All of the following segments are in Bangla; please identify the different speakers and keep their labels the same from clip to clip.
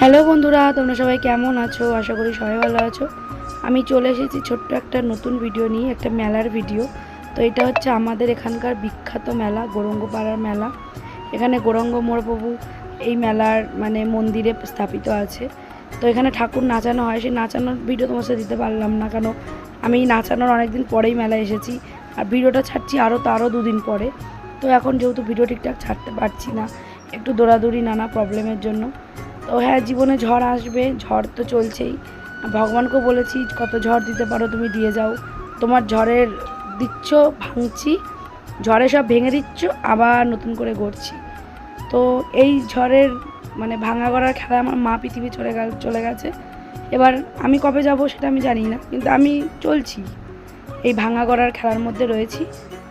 Speaker 1: হ্যালো বন্ধুরা, তোমরা সবাই কেমন আছো? আশা করি সবাই ভালো আছো। আমি চলে এসেছি ছোট্ট একটা নতুন ভিডিও নিয়ে, একটা মেলার ভিডিও তো এটা হচ্ছে আমাদের এখানকার বিখ্যাত মেলা, গৌরঙ্গপাড়ার মেলা। এখানে গৌরঙ্গ মোড়প্রভু এই মেলার মানে মন্দিরে স্থাপিত আছে। তো এখানে ঠাকুর নাচানো হয়। সেই নাচানোর ভিডিও তোমার সাথে দিতে পারলাম না কেন আমি নাচানোর অনেকদিন পরেই মেলায় এসেছি। আর ভিডিওটা ছাড়ছি আরও তো আরও দুদিন পরে। তো এখন যেহেতু ভিডিও ঠিকঠাক ছাড়তে পারছি না, একটু দৌড়াদৌড়ি নানা প্রবলেমের জন্য। তো হ্যাঁ জীবনে ঝড় আসবে, ঝড় তো চলছেই। ভগবানকেও বলেছি, কত ঝড় দিতে পারো, তুমি দিয়ে যাও। তোমার ঝড়ের দিচ্ছ, ভাঙছি, ঝড়ে সব ভেঙে দিচ্ছ, আবার নতুন করে গড়ছি। তো এই ঝড়ের মানে ভাঙা গড়ার খেলায় আমার মা পৃথিবী চলে গেল, চলে গেছে। এবার আমি কবে যাব সেটা আমি জানি না, কিন্তু আমি চলছি। এই ভাঙা গড়ার খেলার মধ্যে রয়েছি।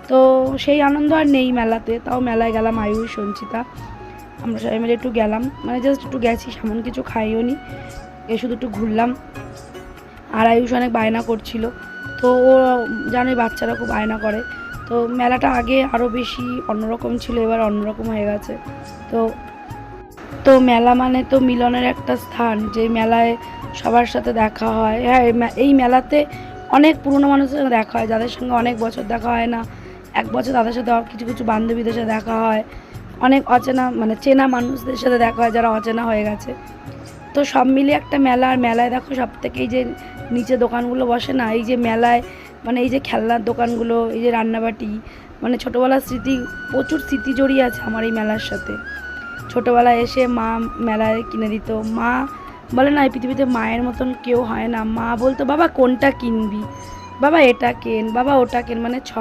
Speaker 1: তো সেই আনন্দ আর নেই মেলাতে, তাও মেলায় গেলাম আয়ুষ সঞ্চিতা আমরা সবাই মিলে একটু গেলাম। মানে জাস্ট একটু গেছি সামন কিছু খাইও নি। এ শুধু একটু ঘুরলাম। আর আয়ুষ অনেক বায়না করছিল। তো ও জানোই বাচ্চারা খুব বায়না করে। তো মেলাটা আগে আরও বেশি অন্যরকম ছিল, এবার অন্যরকম হয়ে গেছে। তো তো মেলা মানে তো মিলনের একটা স্থান, যে মেলায় সবার সাথে দেখা হয়। হ্যাঁ এই মেলাতে অনেক পুরনো মানুষের সঙ্গে দেখা হয়, যাদের সঙ্গে অনেক বছর দেখা হয় না। এক বছর তাদের সাথে কিছু কিছু বান্ধবীদের সাথে দেখা হয়। অনেক অচেনা মানে চেনা মানুষদের সাথে দেখা হয়, যারা অচেনা হয়ে গেছে। তো সব মিলিয়ে একটা মেলা, আর মেলায় দেখো সব থেকে এই যে নিচে দোকানগুলো বসে না, এই যে মেলায় মানে এই যে খেলনার দোকানগুলো, এই যে রান্নাবাটি মানে ছোটোবেলার স্মৃতি, প্রচুর স্মৃতি জড়িয়ে আছে আমার এই মেলার সাথে। ছোটোবেলায় এসে মা মেলায় কিনে দিত। মা বলে না, এই পৃথিবীতে মায়ের মতন কেউ হয় না। মা বলতো, বাবা, কোনটা কিনবি? বাবা, এটা কেন? বাবা, ওটা কেন? মানে ছ,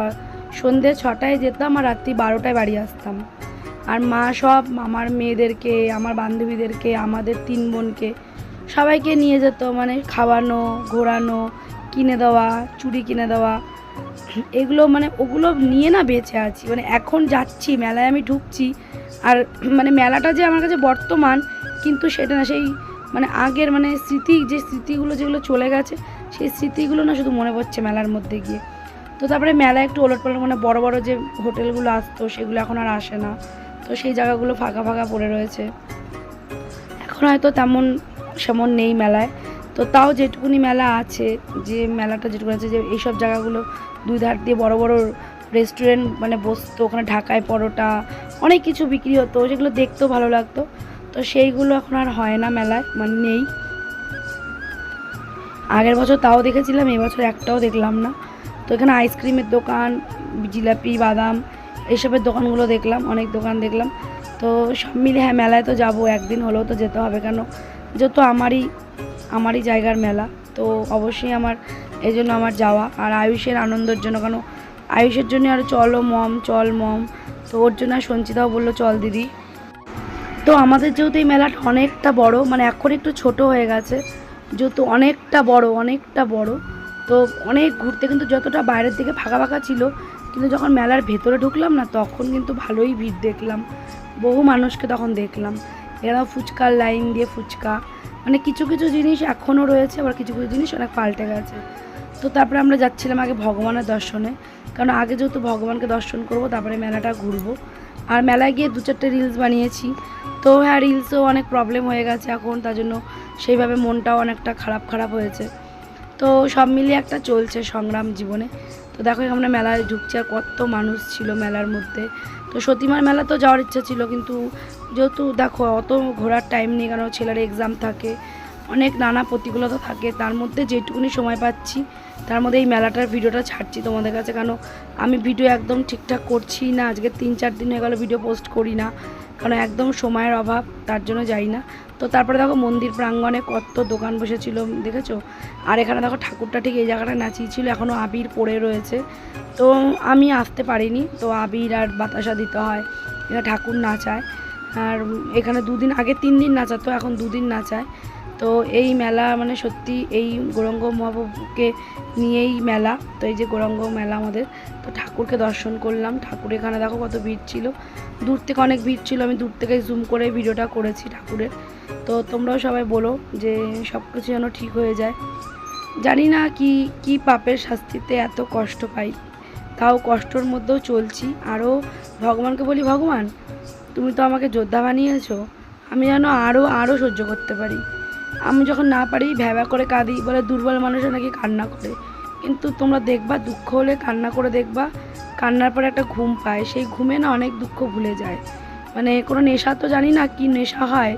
Speaker 1: সন্ধে ছটায় যেতাম, আর রাত্রি বারোটায় বাড়ি আসতাম। আর মা সব আমার মেয়েদেরকে, আমার বান্ধবীদেরকে, আমাদের তিন বোনকে সবাইকে নিয়ে যেত মানে খাওয়ানো, ঘোরানো, কিনে দেওয়া, চুড়ি কিনে দেওয়া। এগুলো মানে ওগুলো নিয়ে না বেঁচে আছি। মানে এখন যাচ্ছি, মেলায় আমি ঢুকছি। আর মানে মেলাটা যে আমার কাছে বর্তমান, কিন্তু সেটা না, সেই মানে আগের মানে স্মৃতি, যে স্মৃতিগুলো যেগুলো চলে গেছে, সেই স্মৃতিগুলো না শুধু মনে পড়ছে মেলার মধ্যে গিয়ে। তো তারপরে মেলায় একটু ওলট পালট মানে বড় বড় যে হোটেলগুলো আসতো, সেগুলো এখন আর আসে না। তো সেই জায়গাগুলো ফাঁকা ফাঁকা পড়ে রয়েছে। এখন হয়তো তেমন সেমন নেই মেলায়। তো তাও যেটুকুনি মেলা আছে, যে মেলাটা যেটুকু আছে, যে এইসব জায়গাগুলো দুই ধার দিয়ে বড় বড় রেস্টুরেন্ট মানে বসতো, ওখানে ঢাকায় পরোটা, অনেক কিছু বিক্রি হতো যেগুলো দেখতেও ভালো লাগতো। তো সেইগুলো এখন আর হয় না মেলায় মানে নেই। আগের বছর তাও দেখেছিলাম এবছর একটাও দেখলাম না। তো এখানে আইসক্রিমের দোকান, জিলাপি, বাদাম এইসবের দোকানগুলো দেখলাম, অনেক দোকান দেখলাম। তো সব মিলে হ্যাঁ মেলায় তো যাব, একদিন হলেও তো যেতে হবে কেন? যেহেতু আমারই আমারই জায়গার মেলা, তো অবশ্যই আমার, এই জন্য আমার যাওয়া আর আয়ুষের আনন্দের জন্য কেন আয়ুষের জন্য আর চলো মম, চল মম। তো ওর জন্য আর সঞ্চিতাও বলল, চল দিদি। তো আমাদের যেহেতু এই মেলাটা অনেকটা বড় মানে এখন একটু ছোট হয়ে গেছে, যেহেতু অনেকটা বড় অনেকটা বড়, তো অনেক ঘুরতে কিন্তু যতটা বাইরের দিকে ফাঁকা ফাঁকা ছিল কিন্তু যখন মেলার ভেতরে ঢুকলাম না, তখন কিন্তু ভালোই ভিড় দেখলাম। বহু মানুষকে তখন দেখলাম। এরা ফুচকার লাইন দিয়ে ফুচকা মানে কিছু কিছু জিনিস এখনও রয়েছে, আবার কিছু কিছু জিনিস অনেক পাল্টে গেছে। তো তারপরে আমরা যাচ্ছিলাম আগে ভগবানের দর্শনে। কারণ আগে যেহেতু ভগবানকে দর্শন করব, তারপরে মেলাটা ঘুরবো। আর মেলায় গিয়ে দু চারটে রিলস বানিয়েছি। তো হ্যাঁ রিলসেও অনেক প্রবলেম হয়ে গেছে এখন, তার জন্য সেইভাবে মনটাও অনেকটা খারাপ খারাপ হয়েছে। তো সব মিলিয়ে একটা চলছে সংগ্রাম জীবনে। তো দেখো আমরা মেলায় ঢুকছি আর কত মানুষ ছিল মেলার মধ্যে। তো সতীমার মেলা তো যাওয়ার ইচ্ছা ছিল, কিন্তু যেহেতু দেখো অত ঘোরার টাইম নেই, কারণ ছেলের এক্সাম থাকে, অনেক নানা প্রতিকূলতা থাকে, তার মধ্যে যেটুকুনি সময় পাচ্ছি, তার মধ্যে এই মেলাটার ভিডিওটা ছাড়ছি তোমাদের কাছে। কেন আমি ভিডিও একদম ঠিকঠাক করছি না, আজকে তিন চার দিন হয়ে গেলো ভিডিও পোস্ট করি না। কারণ একদম সময়ের অভাব, তার জন্য যাই না। তো তারপরে দেখো মন্দির প্রাঙ্গণে কত দোকান বসেছিল, দেখেছ? আর এখানে দেখো ঠাকুরটা ঠিক এই জায়গাটায় নাচিয়েছিল এখনও আবির পড়ে রয়েছে। তো আমি আসতে পারিনি, তো আবির আর বাতাসা দিতে হয়, এরা ঠাকুর নাচায়। আর এখানে দুদিন আগে তিন দিন নাচাতো, এখন দুদিন নাচায়। তো এই মেলা মানে সত্যি এই গৌরঙ্গ মহাপ্রভুকে নিয়েই মেলা, তো এই যে গৌরঙ্গ মেলা আমাদের, তো ঠাকুরকে দর্শন করলাম। ঠাকুর এখানে দেখো কত ভিড় ছিল। দূর থেকে অনেক ভিড় ছিল, আমি দূর থেকে জুম করে ভিডিওটা করেছি ঠাকুরের। তো তোমরাও সবাই বলো যে সব কিছু যেন ঠিক হয়ে যায়। জানি না কি কি পাপের শাস্তিতে এত কষ্ট পাই। তাও কষ্টর মধ্যেও চলছি। আরও ভগবানকে বলি, ভগবান, তুমি তো আমাকে যোদ্ধা বানিয়েছো। আমি যেন আরও আরও সহ্য করতে পারি। আমি যখন না পারি, ভ্যাবা করে কাঁদি, বলে দুর্বল মানুষও নাকি কান্না করে। কিন্তু তোমরা দেখবা, দুঃখ হলে কান্না করে দেখবা, কান্নার পরে একটা ঘুম পায়। সেই ঘুমে না অনেক দুঃখ ভুলে যায়। মানে কোনো নেশা তো জানি না কি নেশা হয়।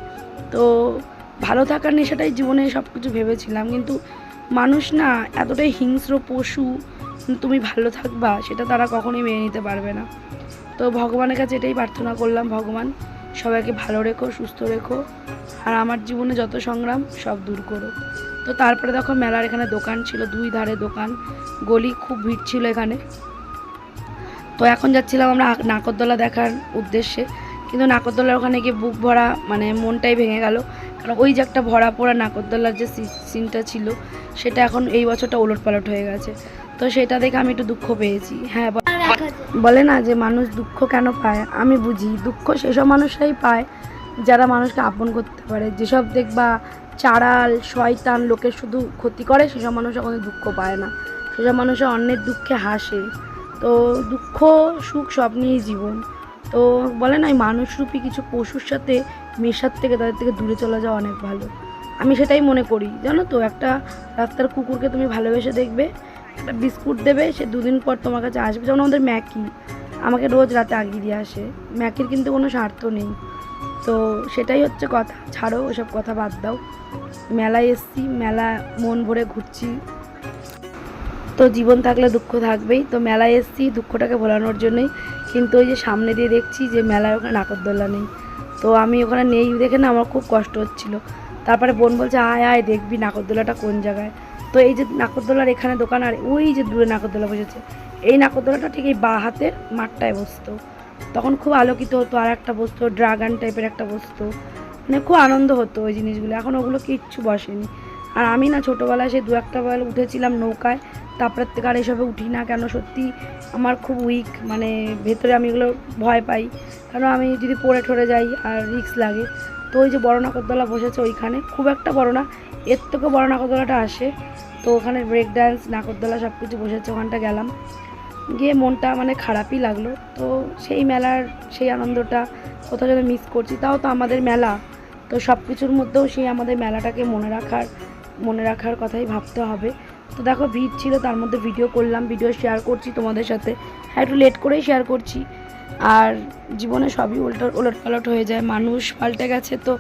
Speaker 1: তো ভালো থাকার নেশাটাই জীবনে সব কিছু ভেবেছিলাম। কিন্তু মানুষ না এতটাই হিংস্র পশু, তুমি ভালো থাকবা, সেটা তারা কখনোই মেনে নিতে পারবে না। তো ভগবানের কাছে এটাই প্রার্থনা করলাম, ভগবান। সবাইকে ভালো রেখো, সুস্থ রেখো। আর আমার জীবনে যত সংগ্রাম, সব দূর করো। তো তারপরে দেখো মেলার এখানে দোকান ছিল, দুই ধারে দোকান। গলি খুব ভিড় ছিল এখানে। তো এখন যাচ্ছিলাম আমরা নাকরদোলা দেখার উদ্দেশ্যে। কিন্তু নাকরদোলার ওখানে গিয়ে বুক ভরা মানে মনটাই ভেঙে গেল। কারণ ওই যে একটা ভরা পড়া নাকরদোলার যে সিনটা ছিল, সেটা এখন এই বছরটা ওলট পালট হয়ে গেছে। তো সেটা দেখে আমি একটু দুঃখ পেয়েছি। হ্যাঁ বলে না যে মানুষ দুঃখ কেন পায়? আমি বুঝি, দুঃখ সেসব মানুষরাই পায় যারা মানুষকে আপন করতে পারে। যেসব দেখবা চাড়াল, শয়তান লোকের শুধু ক্ষতি করে, সেসব মানুষ কখনো দুঃখ পায় না। সেসব মানুষের অন্যের দুঃখে হাসে। তো দুঃখ, সুখ সব নিয়েই জীবন। তো বলে না মানুষরূপী কিছু পশুর সাথে মেশার থেকে তাদের থেকে দূরে চলে যাওয়া অনেক ভালো। আমি সেটাই মনে করি। জানো তো, একটা রাস্তার কুকুরকে তুমি ভালোবেসে দেখবে বিস্কুট দেবে, সে দুদিন পর তোমার কাছে আসবে। যেমন আমাদের ম্যাকি, আমাকে রোজ রাতে আগিয়ে দিয়ে আসে। ম্যাকির কিন্তু কোনো স্বার্থ নেই। তো সেটাই হচ্ছে কথা। ছাড়ো, ওসব কথা বাদ দাও। মেলায় এসছি, মেলা মন ভরে ঘুরছি। তো জীবন থাকলে দুঃখ থাকবেই। তো মেলায় এসছি দুঃখটাকে ভোলানোর জন্যই কিন্তু ওই যে সামনে দিয়ে দেখছি যে মেলায় ওখানে নাকরদোল্লা নেই। তো আমি ওখানে নেই দেখে না আমার খুব কষ্ট হচ্ছিল। তারপরে বোন বলছে, আয় আয়, দেখবি নাকরদোলাটা কোন জায়গায়? তো এই যে নাকরদোলার এখানে দোকান আর ওই যে দূরে নাকরদোলা বসেছে, এই নাকরদোলাটা ঠিক এই বা হাতের মাঠটায় বসতো। তখন খুব আলোকিত হতো আর একটা বসতো, ড্রাগন টাইপের একটা বসতো। মানে খুব আনন্দ হতো ওই জিনিসগুলো। এখন ওগুলো কিচ্ছু বসেনি। আর আমি না ছোটোবেলায় সে দু একটা বেলা উঠেছিলাম নৌকায়, তারপর থেকে আর এসবে উঠি না কেন? সত্যি আমার খুব উইক মানে ভেতরে আমি এগুলো ভয় পাই। কারণ আমি যদি পড়ে ঠরে যাই আর রিক্স লাগে তো ওই যে বড় নাকরদোলা বসেছে ওইখানে। খুব একটা বড় না, এর থেকে বড় নাকরদোলাটা আসে। তো ওখানে ব্রেক ডান্স নাকরদোলা সব কিছু বসেছে, ওখানটা গেলাম। গিয়ে মনটা মানে খারাপই লাগল। তো সেই মেলার সেই আনন্দটা কোথাও যেন মিস করছি। তাও তো আমাদের মেলা। তো সব কিছুর মধ্যেও সেই আমাদের মেলাটাকে মনে রাখার মনে রাখার কথাই ভাবতে হবে। তো দেখো, ভিড় ছিল, তার মধ্যে ভিডিও করলাম ভিডিও শেয়ার করছি তোমাদের সাথে। হ্যাঁ একটু লেট করেই শেয়ার করছি। আর জীবনে সবই উল্টো ওলট পালট হয়ে যায়। মানুষ পাল্টে গেছে তো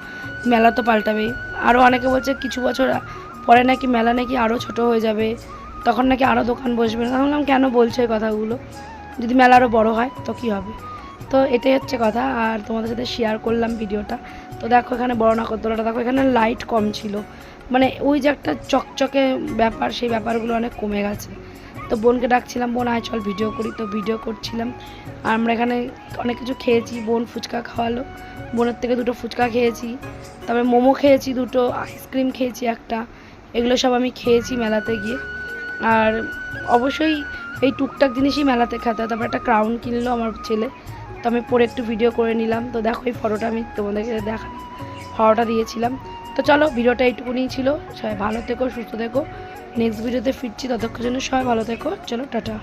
Speaker 1: মেলা তো পাল্টাবেই। আরও অনেকে বলছে কিছু বছর পরে নাকি মেলা নাকি আরও ছোট হয়ে যাবে। তখন নাকি আরও দোকান বসবে না। বললাম কেন বলছো এই কথাগুলো? যদি মেলা আরও বড় হয়, তো কী হবে? তো এটাই হচ্ছে কথা। আর তোমাদের সাথে শেয়ার করলাম ভিডিওটা। তো দেখো এখানে বড় নাকরদোলাটা দেখো এখানে লাইট কম ছিল। মানে ওই যে একটা চকচকে ব্যাপার, সেই ব্যাপারগুলো অনেক কমে গেছে। তো বোনকে ডাকছিলাম, বোন, আয় চল ভিডিও করি। তো ভিডিও করছিলাম। আর আমরা এখানে অনেক কিছু খেয়েছি। বোন ফুচকা খাওয়ালো। বোনের থেকে দুটো ফুচকা খেয়েছি। তারপরে মোমো খেয়েছি দুটো আইসক্রিম খেয়েছি একটা। এগুলো সব আমি খেয়েছি মেলাতে গিয়ে। আর অবশ্যই এই টুকটাক জিনিসই মেলাতে খেতে হয়। তারপর একটা ক্রাউন কিনলো আমার ছেলে। তো আমি পরে একটু ভিডিও করে নিলাম। তো দেখো এই ফটোটা আমি তোমাদেরকে দেখা ফটোটা দিয়েছিলাম। তো চলো ভিডিওটা এইটুকুনি ছিল। সবাই ভালো থেকো, সুস্থ থেকো। নেক্সট ভিডিওতে ফিরছি ততক্ষণ জন্য সবাই ভালো থেকো চলো টাটা।